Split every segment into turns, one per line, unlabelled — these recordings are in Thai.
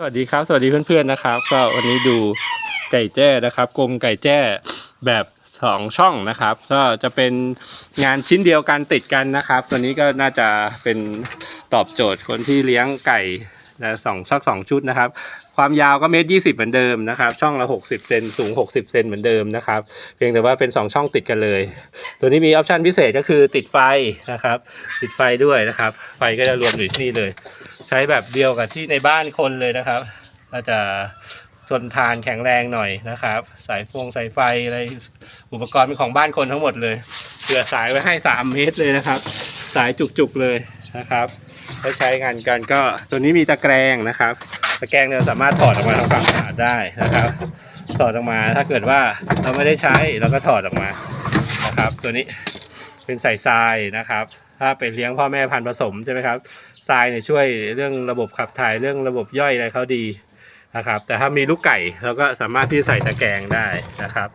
สวัสดีครับ สวัสดีเพื่อนๆนะครับ ก็วันนี้ดูไก่แจ้นะครับกรงไก่แจ้แบบสองช่องนะครับ ก็จะเป็นงานชิ้นเดียวกันติดกันนะครับ ตัวนี้ก็น่าจะเป็นตอบโจทย์คนที่เลี้ยงไก่นะสองสักสองชุดนะครับ ความยาวก็เมตรยี่สิบเหมือนเดิมนะครับ ช่องละหกสิบเซนสูงหกสิบเซนเหมือนเดิมนะครับ เพียงแต่ว่าเป็นสองช่องติดกันเลย ตัวนี้มีออปชันพิเศษก็คือติดไฟนะครับ ติดไฟด้วยนะครับ ไฟก็จะรวมอยู่ที่นี่เลย ใช้แบบเดียวกับที่ในบ้านคนเลยนะครับก็จะทนทานแข็งแรงหน่อยนะครับ สายฟงสายไฟอะไรอุปกรณ์เป็นของบ้านคนทั้งหมดเลยเผื่อสายไว้ให้ 3 เมตรเลยนะครับ สายจุกๆเลยนะครับถ้าใช้งานกันก็ตัวนี้มีตะแกรงนะครับ ตะแกรงเนี่ยสามารถถอดออกมาทำความสะอาดได้นะครับ ถอดออกมาถ้าเกิดว่าเราไม่ได้ใช้เราก็ถอดออกมานะครับ ตัวนี้เป็นสายทรายนะครับ ถ้าเป็นเลี้ยงพ่อแม่พันธุ์ผสมใช่ไหมครับทรายเนี่ยช่วยเรื่องระบบขับถ่ายเรื่องระบบย่อยอะไรเขาดีนะครับ แต่ถ้ามีลูกไก่เราก็สามารถที่ใส่ตะแกรงได้นะครับ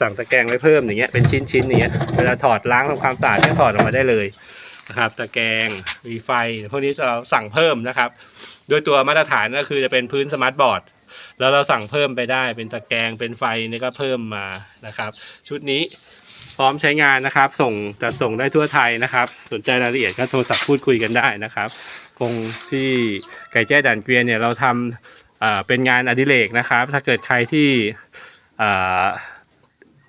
สั่งตะแกรงไว้เพิ่มอย่างเงี้ยเป็นชิ้นๆอย่างเงี้ยเวลาถอดล้างทำความสะอาดก็ถอดออกมาได้เลยนะครับตะแกรงมีไฟพวกนี้เราสั่งเพิ่มนะครับ โดยตัวมาตรฐานก็คือจะเป็นพื้นสมาร์ทบอร์ด แล้วเราสั่งเพิ่มไปได้เป็นตะแกรงเป็นไฟนี่ก็เพิ่มมานะครับ ชุดนี้พร้อมใช้งานนะครับ ส่งจะส่งได้ทั่วไทยนะครับ สนใจรายละเอียดก็โทรศัพท์พูดคุยกันได้นะครับคงที่ไก่แจ้ด่านเกวียนเนี่ยเราทำเป็นงานอดิเรกนะครับ ถ้าเกิดใครที่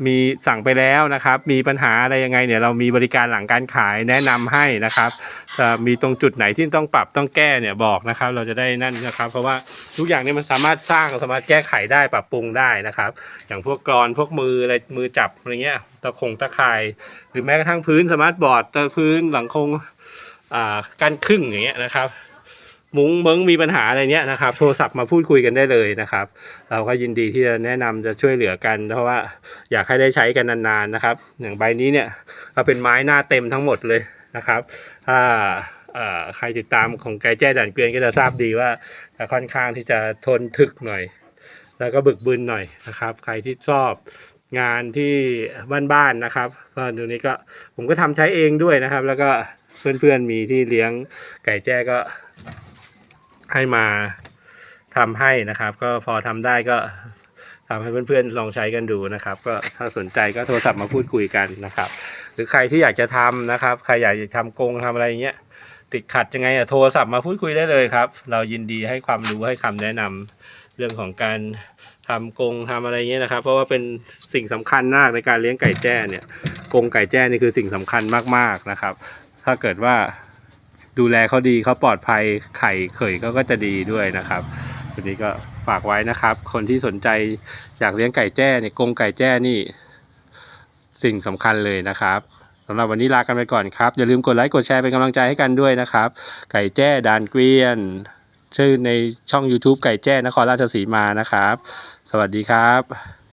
มีสั่งไปแล้วนะครับ มีปัญหาอะไรยังไงเนี่ยเรามีบริการหลังการขายแนะนำให้นะครับจะมีตรงจุดไหนที่ต้องปรับต้องแก้เนี่ยบอกนะครับ เราจะได้นั่นนะครับ เพราะว่าทุกอย่างเนี่ยมันสามารถสร้างสามารถแก้ไขได้ปรับปรุงได้นะครับ อย่างพวกกรอนพวกมืออะไรมือจับอะไรเงี้ยตะคงตะข่าย หรือแม้กระทั่งพื้นสมาร์ทบอร์ดตะพื้นหลังคงอ่ากันครึ่งอย่างเงี้ยนะครับ มุ้งเมึงมีปัญหาอะไรเนี้ยนะครับ โทรศัพท์มาพูดคุยกันได้เลยนะครับ เราก็ยินดีที่จะแนะนำจะช่วยเหลือกัน เพราะว่าอยากให้ได้ใช้กันนานๆนะครับ อย่างใบนี้เนี่ยก็เป็นไม้หน้าเต็มทั้งหมดเลยนะครับถ้าเอ่อใครติดตามของไกแจ้ด่านเกวียนก็จะทราบดีว่าค่อนข้างที่จะทนทึกหน่อย แล้วก็บึกบึนหน่อยนะครับ ใครที่ชอบงานที่บ้านๆนะครับก็ตรงนี้ก็ผมก็ทำใช้เองด้วยนะครับ แล้วก็เพื่อนๆมีที่เลี้ยงไก่แจ้ก็ ให้มาทำให้นะครับ ก็พอทำได้ก็ทำให้เพื่อนๆลองใช้กันดูนะครับ ก็ถ้าสนใจก็โทรศัพท์มาพูดคุยกันนะครับ หรือใครที่อยากจะทำนะครับ ใครอยากจะทำกรงทำอะไรอย่างเงี้ยติดขัดยังไงอะโทรศัพท์มาพูดคุยได้เลยครับ เรายินดีให้ความรู้ให้คำแนะนำเรื่องของการทำกรงทำอะไรเงี้ยนะครับ เพราะว่าเป็นสิ่งสำคัญมากในการเลี้ยงไก่แจ้เนี่ยกรงไก่แจ้นี่คือสิ่งสำคัญมากๆนะครับ ถ้าเกิดว่า ดูแลเขาดีเขาปลอดภัยไข่เขยเขาก็จะดีด้วยนะครับทีนี้ก็ฝากไว้นะครับ คนที่สนใจอยากเลี้ยงไก่แจ้เนี่ยกรงไก่แจ้นี่ สิ่งสำคัญเลยนะครับสำหรับวันนี้ลากันไปก่อนครับ อย่าลืมกดไลค์กดแชร์เป็นกำลังใจให้กันด้วยนะครับ ไก่แจ้ดานเกวียน ชื่อในช่อง YouTube ไก่แจ้นครราชสีมานะครับ สวัสดีครับ